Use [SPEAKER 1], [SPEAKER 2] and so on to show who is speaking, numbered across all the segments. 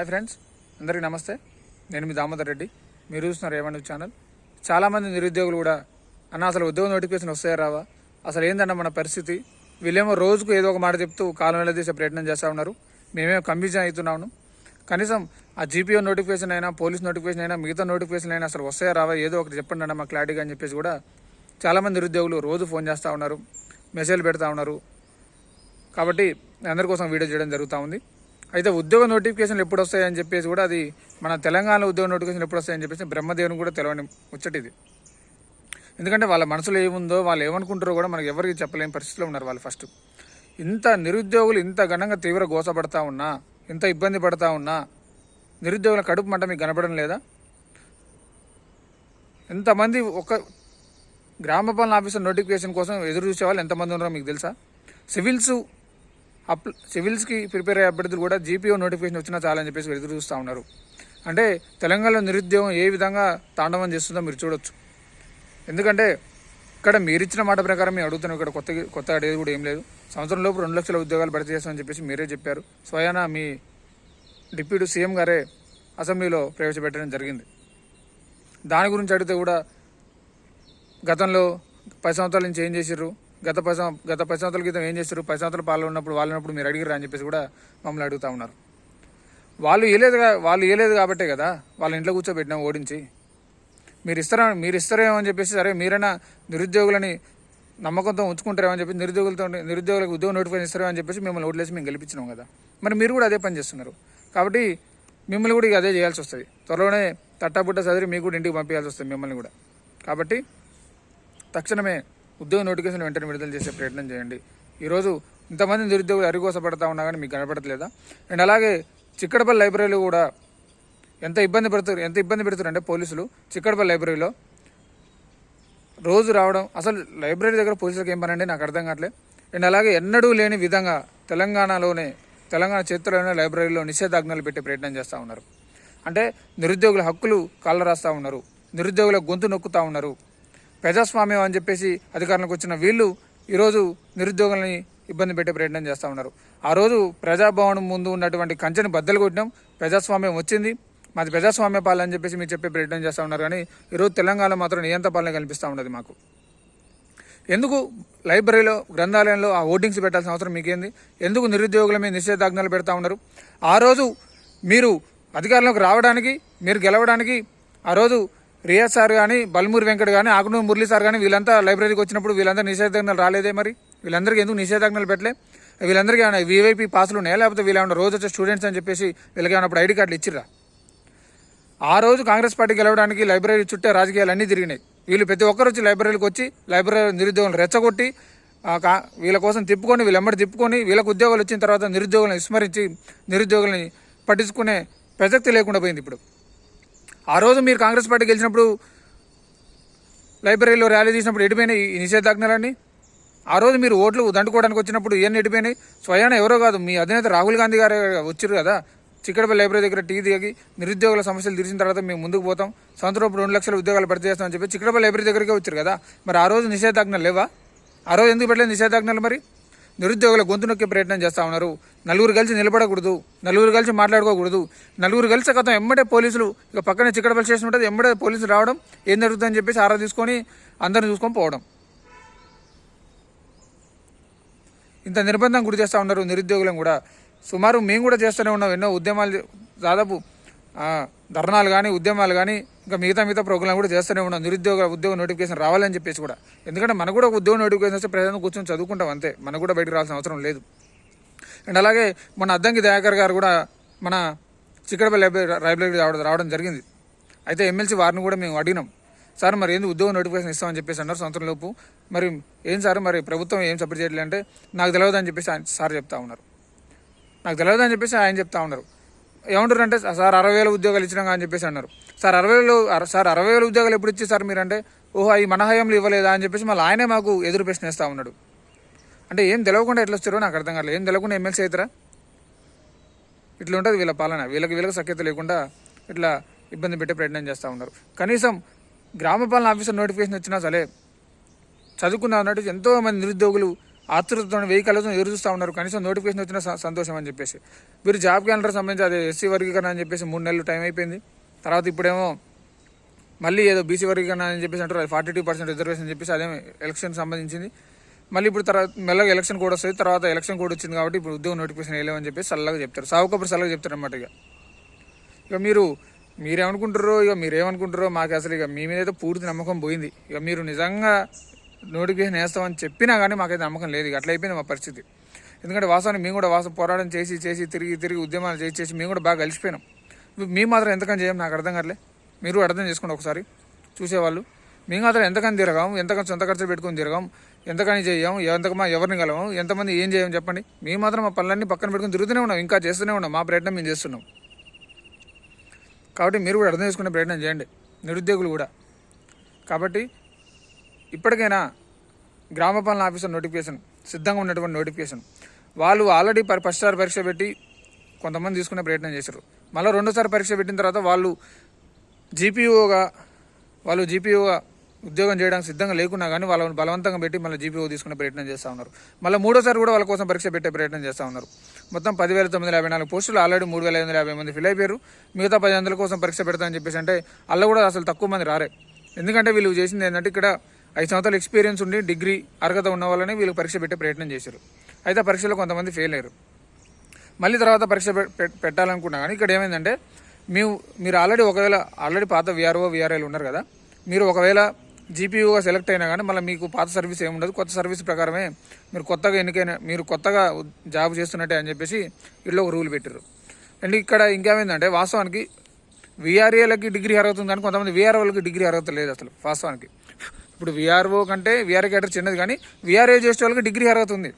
[SPEAKER 1] Hi friends అందరికీ నమస్తే. నేను మీ దామోదర్ రెడ్డి. మీరు చూస్తున్నారు ఏమన్నా ఛానల్ చాలామంది నిరుద్యోగులు కూడా అన్న అసలు ఉద్యోగ నోటిఫికేషన్ వస్తాయా రావా? అసలు ఏందన్న మన పరిస్థితి? వీళ్ళేమో రోజుకు ఏదో ఒక మాట చెప్తూ కాలం వెళ్ళదీసే ప్రయత్నం చేస్తూ ఉన్నారు. మేమేమో కన్ఫ్యూజన్ అవుతున్నాము కనీసం ఆ జీపీఓ నోటిఫికేషన్ అయినా పోలీస్ నోటిఫికేషన్ అయినా మిగతా నోటిఫికేషన్ అయినా అసలు వస్తాయా రావా? ఏదో ఒకటి చెప్పండి అన్న మా క్లారిటీగా అని చెప్పేసి కూడా చాలామంది నిరుద్యోగులు రోజు ఫోన్ చేస్తూ ఉన్నారు. మెసేజ్లు పెడతా ఉన్నారు. కాబట్టి అందరి కోసం వీడియో చేయడం జరుగుతూ ఉంది. అయితే ఉద్యోగ నోటిఫికేషన్లు ఎప్పుడు వస్తాయని చెప్పేసి కూడా అది మన తెలంగాణ ఉద్యోగ నోటిఫికేషన్ ఎప్పుడు వస్తాయని చెప్పేసి బ్రహ్మదేవుని కూడా తెలవని ముచ్చటిది ఎందుకంటే వాళ్ళ మనసులో ఏముందో వాళ్ళు ఏమనుకుంటారో కూడా మనకి ఎవరికి చెప్పలేని పరిస్థితిలో ఉన్నారు వాళ్ళు ఫస్ట్. ఇంత నిరుద్యోగులు ఇంత ఘనంగా తీవ్ర గోసపడతా ఉన్నా ఇంత ఇబ్బంది పడతా ఉన్నా నిరుద్యోగుల కడుపు మంట మీకు కనపడడం లేదా? ఎంతమంది ఒక గ్రామ పాలన ఆఫీసర్ నోటిఫికేషన్ కోసం ఎదురు చూసే వాళ్ళు ఎంతమంది ఉన్నారో మీకు తెలుసా? సివిల్స్ అప్ సివిల్స్కి ప్రిపేర్ అయ్యే అభ్యర్థులు కూడా జీపీఓ నోటిఫికేషన్ వచ్చినా చాలని చెప్పేసి ఎదురు చూస్తూ ఉన్నారు. అంటే తెలంగాణలో నిరుద్యోగం ఏ విధంగా తాండవం చేస్తుందో మీరు చూడొచ్చు. ఎందుకంటే ఇక్కడ మీరు ఇచ్చిన మాట ప్రకారం మేము అడుగుతున్నాం ఇక్కడ కొత్త కొత్త అడిగేది కూడా ఏం లేదు. సంవత్సరం లోపు రెండు లక్షల ఉద్యోగాలు భర్తీ చేస్తామని చెప్పేసి మీరే చెప్పారు. స్వయానా మీ డిప్యూటీ సీఎం గారే అసెంబ్లీలో ప్రవేశపెట్టడం జరిగింది. దాని గురించి అడిగితే కూడా గతంలో పది సంవత్సరాల నుంచి ఏం చేశారు గత పది గత పది సంవత్సరాల క్రితం ఏం చేశారు పది సంవత్సరాల పాలన ఉన్నప్పుడు వాళ్ళు మీరు అడిగిరా అని చెప్పేసి కూడా మమ్మల్ని అడుగుతా ఉన్నారు. వాళ్ళు ఇవ్వలేదు వాళ్ళు ఇవ్వలేదు కాబట్టే కదా వాళ్ళ ఇంట్లో కూర్చోబెట్టినాం ఓడించి. మీరు ఇస్తారా మీరు ఇస్తారేమో అని చెప్పేసి సరే మీరైనా నిరుద్యోగులని నమ్మకంతో ఉంచుకుంటారేమో అని చెప్పి నిరుద్యోగులతో నిరుద్యోగులకు ఉద్యోగం నోటిఫికేషన్ ఇస్తారేమో అని చెప్పేసి మిమ్మల్ని ఓట్లేసి మేము గెలిపించినాం కదా. మరి మీరు కూడా అదే పని చేస్తున్నారు. కాబట్టి మిమ్మల్ని కూడా ఇక అదే చేయాల్సి వస్తుంది. త్వరలోనే తట్టాబుట్ట చదివి మీకు కూడా ఇంటికి పంపించాల్సి వస్తుంది మిమ్మల్ని కూడా. కాబట్టి తక్షణమే ఉద్యోగ నోటిఫికేషన్ వెంటనే విడుదల చేసే ప్రయత్నం చేయండి. ఈరోజు ఇంతమంది నిరుద్యోగులు అరిగోసపడతా ఉన్నా కానీ మీకు కనపడట్లేదా? అండ్ అలాగే చిక్కడపల్లి లైబ్రరీలో కూడా ఎంత ఇబ్బంది పెడుతారు ఎంత ఇబ్బంది పెడుతారు అంటే పోలీసులు చిక్కడపల్లి లైబ్రరీలో రోజు రావడం అసలు లైబ్రరీ దగ్గర పోలీసులకు ఏం పని నాకు అర్థం కావట్లేదు. అండ్ అలాగే ఎన్నడూ లేని విధంగా తెలంగాణలోనే తెలంగాణ చరిత్రలోనే లైబ్రరీలో నిషేధాజ్ఞలు పెట్టే ప్రయత్నం చేస్తూ ఉన్నారు. అంటే నిరుద్యోగుల హక్కులు కాళ్ళ రాస్తూ ఉన్నారు. నిరుద్యోగుల గొంతు నొక్కుతూ ఉన్నారు. ప్రజాస్వామ్యం అని చెప్పేసి అధికారంలోకి వచ్చిన వీళ్ళు ఈరోజు నిరుద్యోగులని ఇబ్బంది పెట్టే ప్రయత్నం చేస్తూ ఉన్నారు. ఆ రోజు ప్రజాభవనం ముందు ఉన్నటువంటి కంచెని బద్దలు కొట్టినాం. ప్రజాస్వామ్యం వచ్చింది. మాది ప్రజాస్వామ్య పాలన అని చెప్పేసి మీరు చెప్పే ప్రయత్నం చేస్తూ ఉన్నారు కానీ ఈరోజు తెలంగాణ మాత్రం నియంత పాలన కనిపిస్తూ ఉన్నది మాకు. ఎందుకు లైబ్రరీలో గ్రంథాలయంలో ఆ ఓటింగ్స్ పెట్టాల్సిన అవసరం మీకేంది? ఎందుకు నిరుద్యోగుల మీద నిషేధాజ్ఞలు పెడతా ఉన్నారు? ఆ రోజు మీరు అధికారంలోకి రావడానికి మీరు గెలవడానికి ఆ రోజు రియాజ్ సార్ కానీ బల్మూరి వెంకట్ కానీ ఆకునూరు మురళి సార్ కానీ వీళ్ళంతా లైబ్రరీకి వచ్చినప్పుడు వీళ్ళంతా నిషేధాజ్ఞలు రాలేదే మరి? వీళ్ళందరికీ ఎందుకు నిషేధాజ్ఞలు పెట్టలే? వీళ్ళందరికీ ఏమైనా వీవైపీ పాసులు ఉన్నాయా? లేకపోతే వీళ్ళు ఏమైనా రోజు వచ్చే స్టూడెంట్స్ అని చెప్పేసి వీళ్ళకి ఏమైనా ఐడి కార్డులు ఇచ్చిర్రా? ఆ రోజు కాంగ్రెస్ పార్టీ గెలవడానికి లైబ్రరీ చుట్టే రాజకీయాలు అన్నీ తిరిగినాయి. వీళ్ళు ప్రతి ఒక్కరు వచ్చి లైబ్రరీకి వచ్చి లైబ్రరీ నిరుద్యోగులను రెచ్చగొట్టి కా- వీళ్ళ కోసం తిప్పుకొని వీళ్ళెమ్మడి తిప్పుకొని వీళ్ళకు ఉద్యోగాలు వచ్చిన తర్వాత నిరుద్యోగులను విస్మరించి నిరుద్యోగులని పట్టించుకునే ప్రసక్తి లేకుండా పోయింది ఇప్పుడు. ఆ రోజు మీరు కాంగ్రెస్ పార్టీ గెలిచినప్పుడు లైబ్రరీలో ర్యాలీ తీసినప్పుడు ఎడిపోయినాయి ఈ నిషేధాజ్ఞలన్నీ ఆ రోజు మీరు ఓట్లు దండుకోవడానికి వచ్చినప్పుడు ఇవన్నీ ఎడిపోయినాయి స్వయాన ఎవరో కాదు మీ అధినేత రాహుల్ గాంధీ గారు వచ్చారు కదా? చిక్కడపల్లి లైబ్రరీ దగ్గర టీ దిగి నిరుద్యోగుల సమస్యలు తీర్చిన తర్వాత మేము ముందుకు పోతాం. సంవత్సరం రెండు లక్షల ఉద్యోగాలు భర్తీ చేస్తామని చెప్పి చిక్కడపల్లి లైబ్రరీ దగ్గరికే వచ్చారు కదా? మరి ఆ రోజు నిషేధాజ్ఞలు లేవా? ఆ రోజు ఎందుకు పెట్టలేదు నిషేధాజ్ఞలు మరి? నిరుద్యోగుల గొంతు నొక్కే ప్రయత్నం చేస్తూ ఉన్నారు. నలుగురు కలిసి నిలబడకూడదు. నలుగురు కలిసి మాట్లాడుకోకూడదు. నలుగురు కలిసి గతం ఎమ్మడే పోలీసులు ఇక పక్కనే చిక్కడపల్లి స్టేషన్ ఉంటుంది. ఎమ్మడే పోలీసులు రావడం ఏం జరుగుతుందని చెప్పేసి ఆరా తీసుకొని అందరిని చూసుకొని పోవడం. ఇంత నిర్బంధం గురి చేస్తూ ఉన్నారు నిరుద్యోగులను కూడా. సుమారు మేము కూడా చేస్తూనే ఉన్నాం. ఎన్నో ఉద్యమాలు దాదాపు ధర్నాలు కానీ ఉద్యమాలు కానీ ఇంకా మిగతా మిగతా ప్రోగ్రాం కూడా చేస్తూనే ఉన్నాం. నిరుద్యోగ ఉద్యోగ నోటిఫికేషన్ రావాలని చెప్పేసి కూడా. ఎందుకంటే మనకు కూడా ఉద్యోగ నోటిఫికేషన్ వస్తే ప్రజలను కూర్చొని చదువుకుంటాం అంతే. మనకు కూడా బయటకు రావాల్సిన అవసరం లేదు. అండ్ అలాగే మన అద్దంకి దయాకర్ గారు కూడా మన చిక్కడపల్లి లైబ్రరీ రావడం రావడం జరిగింది. అయితే ఎమ్మెల్సీ వారిని కూడా మేము అడిగినాం. సార్ మరి ఏంది ఉద్యోగ నోటిఫికేషన్ ఇస్తామని చెప్పేసి అన్నారు సంవత్సరం లోపు. మరి ఏం సార్ మరి ప్రభుత్వం ఏం సపోర్ట్ చేయట్లేదంటే నాకు తెలియదు అని చెప్పేసి ఆయన సార్ చెప్తా ఉన్నారు. నాకు తెలియదు అని చెప్పేసి ఆయన చెప్తా ఉన్నారు. ఏమంటారు అంటే సార్ అరవై వేల ఉద్యోగాలు ఇచ్చినాం అని చెప్పేసి అన్నారు. సార్ అరవై వేలు సార్ అరవై వేల ఉద్యోగాలు ఎప్పుడు ఇచ్చి సార్ మీరంటే? ఓహో ఈ మన హయాంలో ఇవ్వలేదా? అని చెప్పేసి మళ్ళీ ఆయనే మాకు ఎదురు ప్రశ్న వేస్తూ ఉన్నాడు. అంటే ఏం తెలవకుండా ఎట్లా వచ్చారో నాకు అర్థం కాలేదు ఏం తెలవకుండా ఎమ్మెల్సీ అవుతారా? ఇట్లా ఉంటుంది వీళ్ళ పాలన. వీళ్ళకి వీళ్ళకి సఖ్యత లేకుండా ఇట్లా ఇబ్బంది పెట్టే ప్రయత్నం చేస్తూ ఉన్నారు. కనీసం గ్రామ పాలన ఆఫీసర్ నోటిఫికేషన్ వచ్చినా సరే చదువుకున్న అన్నట్టు ఎంతో మంది నిరుద్యోగులు ఆతృతతో వెయ్యి కళ్ళతో ఎదురు చూస్తూ ఉన్నారు. కనీసం నోటిఫికేషన్ వచ్చిన సంతోషం అని చెప్పేసి. మీరు జాబ్ క్యాలెండర్ సంబంధించి అదే ఎస్సీ వర్గీకరణ అని చెప్పేసి మూడు నెలలు టైం అయిపోయింది. తర్వాత ఇప్పుడేమో మళ్ళీ ఏదో బీసీ వర్గీకరణ అని చెప్పేసి అంటారు. అది ఫార్టీ టూ పర్సెంట్ రిజర్వేషన్ అని చెప్పేసి అదే ఎలక్షన్ సంబంధించింది. మళ్ళీ ఇప్పుడు తర్వాత మెల్లగా ఎలక్షన్ కూడా వస్తుంది. తర్వాత ఎలక్షన్ కూడా వచ్చింది కాబట్టి ఇప్పుడు ఉద్యోగ నోటిఫికేషన్ వేయలేమని చెప్పేసి చల్లగా చెప్తారు. సావుకప్పుడు చల్లగా చెప్తారు అనమాట ఇక. ఇక మీరు మీరేమనుకుంటారో ఇక మీరేమనుకుంటారో మాకు అసలు ఇక మీ మీద అయితే పూర్తి నమ్మకం పోయింది. ఇక మీరు నిజంగా నోటిఫికేషన్ వేస్తామని చెప్పినా కానీ మాకైతే నమ్మకం లేదు అట్లా అయిపోయింది మా పరిస్థితి. ఎందుకంటే వాస్తవానికి మేము కూడా వాసం పోరాటం చేసి చేసి తిరిగి తిరిగి ఉద్యమాలు చేసి చేసి మేము కూడా బాగా కలిసిపోయినాం. మీ మాత్రం ఎంతకని చేయం? నాకు అర్థం కావట్లే మీరు అర్థం చేసుకోండి ఒకసారి. చూసేవాళ్ళు. మేము మాత్రం ఎంతకని తిరగాం? ఎంతకని సొంత ఖర్చులు పెట్టుకొని తిరగాం? ఎంతకని చేయం? ఎంతకమా ఎవరిని కలవం? ఎంతమంది ఏం చేయం చెప్పండి? మేము మాత్రం మా పనులన్నీ పక్కన పెట్టుకొని తిరుగుతూనే ఉన్నాం. ఇంకా చేస్తూనే ఉన్నాం. మా ప్రయత్నం మేము చేస్తున్నాం. కాబట్టి మీరు కూడా అర్థం చేసుకునే ప్రయత్నం చేయండి. నిరుద్యోగులు కూడా. కాబట్టి ఇప్పటికైనా గ్రామ పాలన ఆఫీసర్ నోటిఫికేషన్ సిద్ధంగా ఉన్నటువంటి నోటిఫికేషన్. వాళ్ళు ఆల్రెడీ పరి ఫస్ట్ సార్ పరీక్ష పెట్టి కొంతమంది తీసుకునే ప్రయత్నం చేశారు. మళ్ళీ రెండోసారి పరీక్ష పెట్టిన తర్వాత వాళ్ళు జీపీఓగా వాళ్ళు జీపీఓగా ఉద్యోగం చేయడానికి సిద్ధంగా లేకున్నా కానీ వాళ్ళని బలవంతంగా పెట్టి మళ్ళీ జీపీఓ తీసుకునే ప్రయత్నం చేస్తూ ఉన్నారు. మళ్ళీ మూడోసారి కూడా వాళ్ళ కోసం పరీక్ష పెట్టే ప్రయత్నం చేస్తూ ఉన్నారు. మొత్తం పదివేల తొమ్మిది వందల యాభై నాలుగు పోస్టులు ఆల్రెడీ మూడు వేల ఐదు వందల యాభై మంది ఫిల్ అయిపోయారు. మిగతా పది వందల కోసం పరీక్ష పెడతామని చెప్పేసి అంటే అల్ల కూడా అసలు తక్కువ మంది రారే. ఎందుకంటే వీళ్ళు చేసింది ఏంటంటే ఇక్కడ ఐదు సంవత్సరాలు ఎక్స్పీరియన్స్ ఉండి డిగ్రీ అర్హత ఉన్న వాళ్ళని వీళ్ళు పరీక్ష పెట్టే ప్రయత్నం చేశారు. అయితే పరీక్షలో కొంతమంది ఫెయిల్ అయ్యారు. మళ్ళీ తర్వాత పరీక్ష పె- పెట్టాలనుకున్నా కానీ ఇక్కడ ఏమైందంటే మేము మీరు ఆల్రెడీ ఒకవేళ ఆల్రెడీ పాత విఆర్ఓ విఆర్ఐలు ఉన్నారు కదా మీరు ఒకవేళ జీపీయూగా సెలెక్ట్ అయినా కానీ మళ్ళీ మీకు పాత సర్వీస్ ఏముండదు కొత్త సర్వీస్ ప్రకారమే మీరు కొత్తగా ఎన్నికైన మీరు కొత్తగా జాబ్ చేస్తున్నట్టే అని చెప్పేసి ఇట్లా ఒక రూల్ పెట్టారు అండ్ ఇక్కడ ఇంకేమైందంటే వాస్తవానికి విఆర్ఏలకి డిగ్రీ అర్హత ఉందని కొంతమంది విఆర్ఓలకి డిగ్రీ అర్హత లేదు అసలు వాస్తవానికి. ఇప్పుడు విఆర్ఓ కంటే విఆర్ క్యాటర్ చిన్నది కానీ విఆర్ఏ చేసే వాళ్ళకి డిగ్రీ అర్హత ఉంది.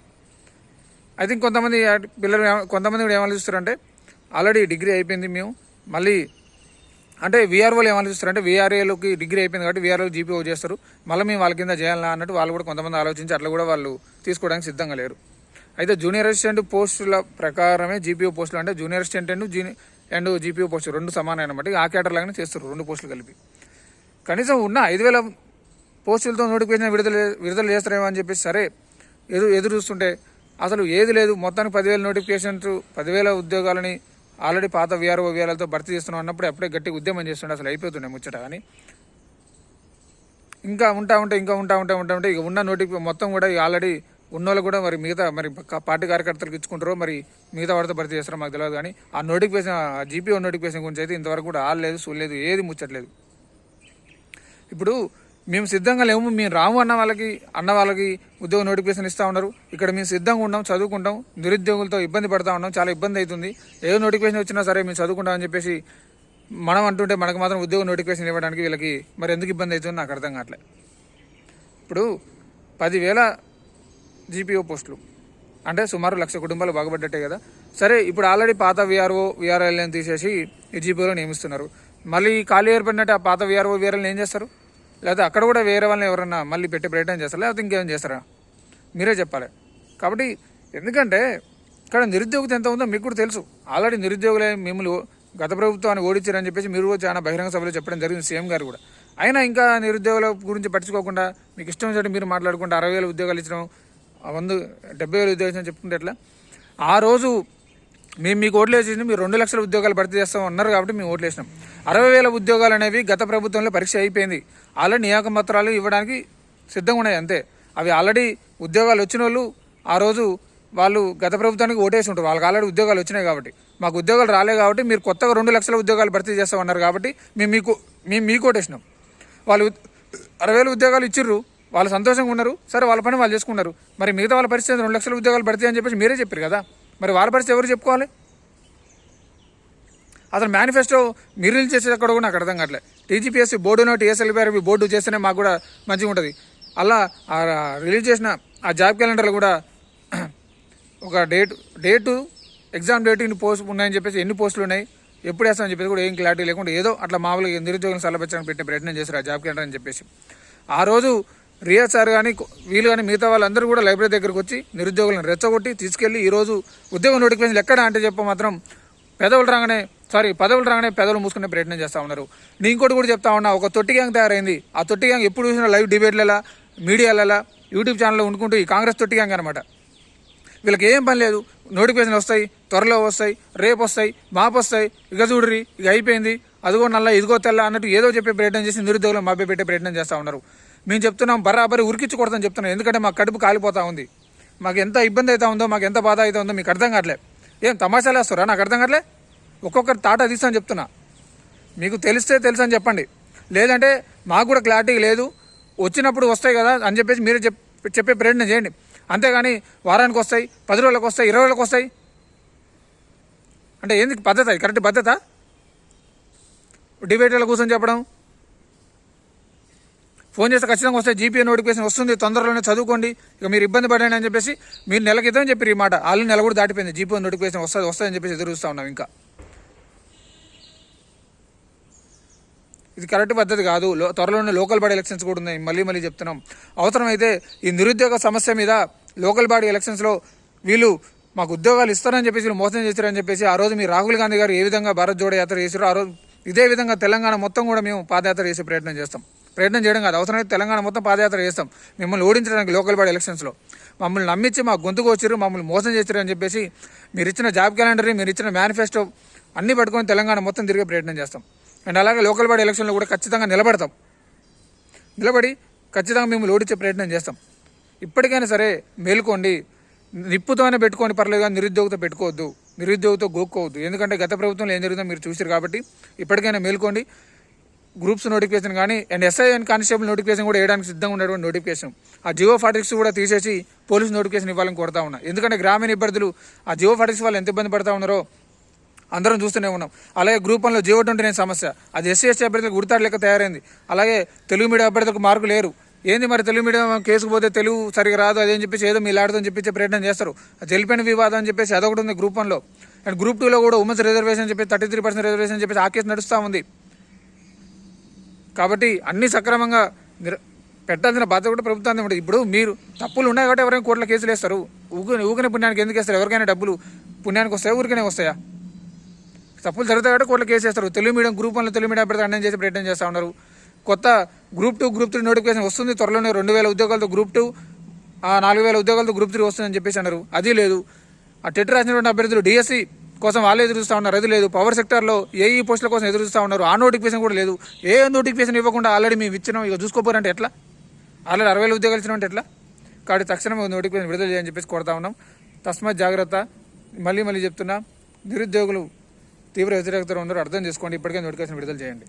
[SPEAKER 1] ఐ థింక్ కొంతమంది పిల్లలు కొంతమంది కూడా ఏమాలోచిస్తారంటే ఆల్రెడీ డిగ్రీ అయిపోయింది మేము మళ్ళీ అంటే విఆర్ఓలు ఏమాలోచిస్తారంటే వీఆర్ఏలోకి డిగ్రీ అయిపోయింది కాబట్టి వీఆర్ఓ జీపీఓ చేస్తారు మళ్ళీ మేము వాళ్ళ కింద చేయాలా అన్నట్టు వాళ్ళు కూడా కొంతమంది ఆలోచించి అట్లా కూడా వాళ్ళు తీసుకోవడానికి సిద్ధంగా లేరు. అయితే జూనియర్ అసిస్టెంట్ పోస్టుల ప్రకారమే జీపీఓ పోస్టులు అంటే junior assistant and junior and GPO పోస్టులు రెండు సమానం అనమాట ఆ కేటర్ లాగానే చేస్తారు రెండు పోస్టులు కలిపి. కనీసం ఉన్న ఐదు వేల పోస్టులతో నోటిఫికేషన్ విడుదల విడుదల చేస్తారేమో అని చెప్పేసి సరే ఎదురు ఎదురు చూస్తుంటే అసలు ఏది లేదు మొత్తానికి పదివేల నోటిఫికేషన్స్ పదివేల ఉద్యోగాలని ఆల్రెడీ పాత విఆర్ఓ విఆర్లతో భర్తీ చేస్తున్నాం అన్నప్పుడు అప్పుడే గట్టి ఉద్యమం చేస్తుండే అసలు అయిపోతుండే ముచ్చట. కానీ ఇంకా ఉంటా ఉంటే ఇంకా ఉంటా ఉంటా ఉంటా ఉంటే ఇక ఉన్న నోటిఫి మొత్తం కూడా ఆల్రెడీ ఉన్నోళ్ళు కూడా మరి మిగతా మరి పార్టీ కార్యకర్తలకు ఇచ్చుకుంటారో మరి మిగతా వాడితో భర్తీ చేస్తారో మాకు తెలియదు కానీ ఆ నోటిఫికేషన్ ఆ జీపీఓ నోటిఫికేషన్ గురించి అయితే ఇంతవరకు కూడా ఆడలేదు చూడలేదు ఏది ముచ్చట్లేదు. ఇప్పుడు మేము సిద్ధంగా లేము మేము రాము అన్న వాళ్ళకి అన్న వాళ్ళకి ఉద్యోగ నోటిఫికేషన్ ఇస్తూ ఉన్నారు. ఇక్కడ మేము సిద్ధంగా ఉన్నాం చదువుకుంటాం నిరుద్యోగులతో ఇబ్బంది పడతా ఉన్నాం చాలా ఇబ్బంది అవుతుంది. ఏ నోటిఫికేషన్ వచ్చినా సరే మేము చదువుకుంటాం అని చెప్పేసి మనం అంటుంటే మనకు మాత్రం ఉద్యోగ నోటిఫికేషన్ ఇవ్వడానికి వీళ్ళకి మరి ఎందుకు ఇబ్బంది అవుతుందో నాకు అర్థం కావట్లే. ఇప్పుడు పదివేల జీపీఓ పోస్టులు. అంటే సుమారు లక్ష కుటుంబాలు బాగుపడ్డట్టే కదా. సరే ఇప్పుడు ఆల్రెడీ పాత విఆర్ఓ విఆర్ఎల్ని తీసేసి ఈ జీపీఓలో నియమిస్తున్నారు. మళ్ళీ ఖాళీ ఏర్పడినట్టు ఆ పాత విఆర్ఓ విఆర్ఎల్ని ఏం చేస్తారు? లేకపోతే అక్కడ కూడా వేరే వాళ్ళని ఎవరన్నా మళ్ళీ పెట్టి ప్రయత్నం చేస్తారా? లేకపోతే ఇంకేం చేస్తారా? మీరే చెప్పాలి. కాబట్టి ఎందుకంటే ఇక్కడ నిరుద్యోగిత ఎంత ఉందో మీకు కూడా తెలుసు. ఆల్రెడీ నిరుద్యోగులే మిమ్మల్ని గత ప్రభుత్వాన్ని ఓడించారని చెప్పేసి మీరు కూడా చాలా బహిరంగ సభలో చెప్పడం జరిగింది సీఎం గారు కూడా. అయినా ఇంకా నిరుద్యోగుల గురించి పట్టించుకోకుండా మీకు ఇష్టం వచ్చినట్టు మీరు మాట్లాడుకుంటే అరవై వేల ఉద్యోగాలు ఇచ్చడం వంద డెబ్బై వేల ఉద్యోగాలు చెప్పుకుంటే ఎట్లా? ఆ రోజు మేము మీకు ఓట్లు వేసేసి మీరు రెండు లక్షల ఉద్యోగాలు భర్తీ చేస్తాం అన్నారు కాబట్టి మేము ఓట్లు వేసినాం. అరవై వేల ఉద్యోగాలు అనేవి గత ప్రభుత్వంలో పరీక్ష అయిపోయింది. ఆల్రెడీ నియామక పత్రాలు ఇవ్వడానికి సిద్ధంగా ఉన్నాయి అంతే. అవి ఆల్రెడీ ఉద్యోగాలు వచ్చిన వాళ్ళు ఆ రోజు వాళ్ళు గత ప్రభుత్వానికి ఓటేసి ఉంటారు. వాళ్ళకి ఆల్రెడీ ఉద్యోగాలు వచ్చినాయి కాబట్టి. మాకు ఉద్యోగాలు రాలే కాబట్టి మీరు కొత్తగా రెండు లక్షల ఉద్యోగాలు భర్తీ చేస్తామన్నారు కాబట్టి మేము మీకు మేము మీకు ఓటేసినాం. వాళ్ళు అరవై వేల ఉద్యోగాలు ఇచ్చిర్రు. వాళ్ళు సంతోషంగా ఉన్నారు. సరే వాళ్ళ పని వాళ్ళు చేసుకున్నారు మరి మిగతా వాళ్ళ పరిస్థితి రెండు లక్షల ఉద్యోగాలు భర్తీ అని చెప్పేసి మీరే చెప్పారు కదా. మరి వాళ్ళ ఎవరు చెప్పుకోవాలి? అసలు మేనిఫెస్టో మీరు రిలీజ్ చేసేది అక్కడ కూడా నాకు అర్థం కావట్లే. టీజీపీఎస్సీ బోర్డునో టీఎస్ఎల్బిఆర్బి బోర్డు చేస్తేనే మాకు కూడా మంచిగా ఉంటుంది. అలా రిలీజ్ చేసిన ఆ జాబ్ క్యాలెండర్లు కూడా ఒక డేట్ డేటు ఎగ్జామ్ డేట్ ఇన్ని పోస్ట్ ఉన్నాయని చెప్పేసి ఎన్ని పోస్టులు ఉన్నాయి ఎప్పుడు వేస్తామని చెప్పేసి కూడా ఏం క్లారిటీ లేకుండా ఏదో అట్లా మామూలుగా నిరుద్యోగులను సలపెచ్చడానికి పెట్టే ప్రయత్నం చేశారు ఆ జాబ్ క్యాలెండర్ అని చెప్పేసి. ఆ రోజు రియా సార్ కానీ వీళ్ళు కానీ మిగతా వాళ్ళందరూ కూడా లైబ్రరీ దగ్గరకు వచ్చి నిరుద్యోగులను రెచ్చగొట్టి తీసుకెళ్ళి ఈరోజు ఉద్యోగ నోటిఫికేషన్ ఎక్కడ అంటే చెప్ప మాత్రం పెదవులు రాగానే సారీ పదవులు రాగానే పెదవులు మూసుకునే ప్రయత్నం చేస్తూ ఉన్నారు. నేను ఇంకోటి కూడా చెప్తా ఉన్నా ఒక తొట్టి గ్యాంగ్ తయారైంది. ఆ తొట్టి గ్యాంగ్ ఎప్పుడు చూసినా లైవ్ డిబేట్లలో మీడియాలలో యూట్యూబ్ ఛానల్లో ఉండుకుంటూ ఈ కాంగ్రెస్ తొట్టి గ్యాంగ్ అనమాట వీళ్ళకి ఏం పని లేదు. నోటిఫికేషన్లు వస్తాయి త్వరలో వస్తాయి రేపు వస్తాయి మాపు వస్తాయి. ఇక చూడరి ఇక అయిపోయింది. అదిగో నల్ల ఇదిగో తెల్ల అన్నట్టు ఏదో చెప్పే ప్రయత్నం చేసి నిరుద్యోగులు మభ్య పెట్టే ప్రయత్నం చేస్తూ ఉన్నారు. మేము చెప్తున్నాం బరాబరి ఉరికిచ్చి చెప్తున్నాం. ఎందుకంటే మాకు కడుపు కాలిపోతా ఉంది. మాకు ఎంత ఇబ్బంది అవుతా ఉందో మాకు ఎంత బాధ అవుతా ఉందో మీకు అర్థం కావట్లే. ఏం తమాషాలు వేస్తారా నాకు అర్థం కావట్లే? ఒక్కొక్కరు తాట తీస్తాను చెప్తున్నా. మీకు తెలిస్తే తెలుసు అని చెప్పండి. లేదంటే మాకు కూడా క్లారిటీ లేదు. వచ్చినప్పుడు వస్తాయి కదా అని చెప్పేసి మీరే చెప్ చెప్పే ప్రయత్నం చేయండి. అంతేగాని వారానికి వస్తాయి పది రోజులకు వస్తాయి ఇరవై రోజులకు వస్తాయి. అంటే ఏంది పద్ధత? కరెక్ట్ పద్ధత? డిబేట్లో కూర్చొని చెప్పడం? ఫోన్ చేస్తే ఖచ్చితంగా వస్తే జీపీఏ నోటిఫికేషన్ వస్తుంది. తొందరలోనే చదువుకోండి. ఇక మీరు ఇబ్బంది పడండి అని చెప్పేసి మీరు నెల క్రితం చెప్పారు ఈ మాట. ఆల్రెడీ నెల కూడా దాటిపోయింది. జీపీఏ నోటిఫికేషన్ వస్తుంది వస్తుందని చెప్పేసి ఎదురు చూస్తూ ఉన్నాం ఇంకా. ఇది కరెక్ట్ పద్ధతి కాదు. లో- త్వరలోనే లోకల్ బాడీ ఎలక్షన్స్ కూడా ఉన్నాయి. మళ్ళీ మళ్ళీ చెప్తున్నాం. అవసరమైతే ఈ నిరుద్యోగ సమస్య మీద లోకల్ బాడీ ఎలక్షన్స్లో వీళ్ళు మాకు ఉద్యోగాలు ఇస్తారని చెప్పేసి వీళ్ళు మోసం చేస్తారని చెప్పేసి ఆ రోజు మీ రాహుల్ గాంధీ గారు ఏ విధంగా భారత్ జోడో యాత్ర చేశారో ఆ రోజు ఇదే విధంగా తెలంగాణ మొత్తం కూడా మేము పాదయాత్ర చేసే ప్రయత్నం చేస్తాం. ప్రయత్నం చేయడం కాదు. అవసరమైతే తెలంగాణ మొత్తం పాదయాత్ర చేస్తాం. మిమ్మల్ని ఓడించడానికి లోకల్ బాడీ ఎలక్షన్స్లో మమ్మల్ని నమ్మించి మా గొంతుకు వచ్చారు మమ్మల్ని మోసం చేశారు అని చెప్పేసి మీరు ఇచ్చిన జాబ్ క్యాలెండర్ మీరు ఇచ్చిన మేనిఫెస్టో అన్ని పట్టుకొని తెలంగాణ మొత్తం తిరిగే ప్రయత్నం చేస్తాం. అండ్ అలాగే లోకల్ బాడీ ఎలక్షన్లో కూడా ఖచ్చితంగా నిలబడతాం. నిలబడి ఖచ్చితంగా మేము ఓడించే ప్రయత్నం చేస్తాం. ఇప్పటికైనా సరే మేలుకోండి. నిప్పుతోనే పెట్టుకోండి పర్లేదు కానీ నిరుద్యోగితో పెట్టుకోవద్దు. నిరుద్యోగతో గోక్కోవద్దు. ఎందుకంటే గత ప్రభుత్వంలో ఏం జరుగుతుందో మీరు చూసారు కాబట్టి ఇప్పటికైనా మేల్కోండి. గ్రూప్స్ నోటిఫికేషన్ కానీ and SI and constable notification కూడా వేయడానికి సిద్ధంగా ఉన్నటువంటి నోటిఫికేషన్. ఆ జియో ఫాటిక్స్ కూడా తీసేసి పోలీస్ నోటిఫికేషన్ ఇవ్వాలని కోరుతా ఉన్నా. ఎందుకంటే గ్రామీణ ఇబ్బందులు ఆ జియో ఫాటిక్స్ వాళ్ళు ఎంత ఇబ్బంది పడతా ఉన్నారో అందరం చూస్తూనే ఉన్నాం. అలాగే గ్రూప్ వన్లో జీవో ట్వంటీ నైన్ సమస్య. అది ఎస్సీ ఎస్టీ అభ్యర్థులకు గుర్తాడు లెక్క తయారైంది. అలాగే తెలుగు మీడియం అభ్యర్థులకు మార్కు లేరు. ఏంది మరి తెలుగు మీడియం కేసుకు పోతే తెలుగు సరిగా రాదు అదేం చెప్పేసి ఏదో మీ లాడా అని చెప్పించే ప్రయత్నం చేస్తారు. అది వివాదం అని చెప్పేసి అదొకటి ఉంది గ్రూప్ వన్లో. అండ్ గ్రూప్ టూలో కూడా ఉమెన్స్ రిజర్వేషన్ చెప్పి థర్టీ త్రీ పర్సెంట్ రిజర్వేషన్ చెప్పేసి ఆ కేసు నడుస్తూ ఉంది. కాబట్టి అన్ని సక్రమంగా పెట్టాల్సిన బాధ్యత కూడా ప్రభుత్వాన్ని ఉంటుంది. ఇప్పుడు మీరు తప్పులు ఉన్నాయి కాబట్టి ఎవరైనా కోర్టులో కేసులు వేస్తారు. ఊగిన ఊగిన పుణ్యానికి ఎందుకు వేస్తారు? ఎవరికైనా డబ్బులు పుణ్యానికి వస్తాయా? ఊరికనే వస్తాయా? తప్పులు జరుగుతాయి కాబట్టి కోర్టులో కేసు వేస్తారు. తెలుగు మీడియం గ్రూప్ వన్లో తెలుగు మీడియం పెడితే అన్నం చేసి ప్రయత్నం చేస్తూ ఉన్నారు. కొత్త group two group three notification వస్తుంది. త్వరలోనే రెండు వేల ఉద్యోగాలతో గ్రూప్ టూ నాలుగు వేల ఉద్యోగాలతో గ్రూప్ త్రీ వస్తుందని చెప్పేసి అన్నారు. అది లేదు. ఆ టెట్ రాసినటువంటి అభ్యర్థులు డిఎస్సి కోసం వాళ్ళు ఎదురు చూస్తూ ఉన్నారు. అది లేదు. పవర్ సెక్టార్లో ఈ పోస్టుల కోసం ఎదురు చూస్తూ ఉన్నారు. ఆ నోటిఫికేషన్ కూడా లేదు. ఏ నోటిఫికేషన్ ఇవ్వకుండా ఆల్రెడీ మేము ఇచ్చినాం. ఇక చూసుకోపోరంటే ఎట్లా? ఆల్రెడీ అరవై వేల ఉద్యోగాలు ఇచ్చినామంటే ఎట్లా? కాబట్టి తక్షణమే నోటిఫికేషన్ విడుదల చేయని చెప్పేసి కోరుతా ఉన్నాం. తస్మాత్ జాగ్రత్త. మళ్ళీ మళ్ళీ చెప్తున్నా నిరుద్యోగులు తీవ్ర వ్యతిరేకత ఉన్నారు. అర్థం చేసుకోండి. ఇప్పటికే నోటిఫికేషన్ విడుదల చేయండి.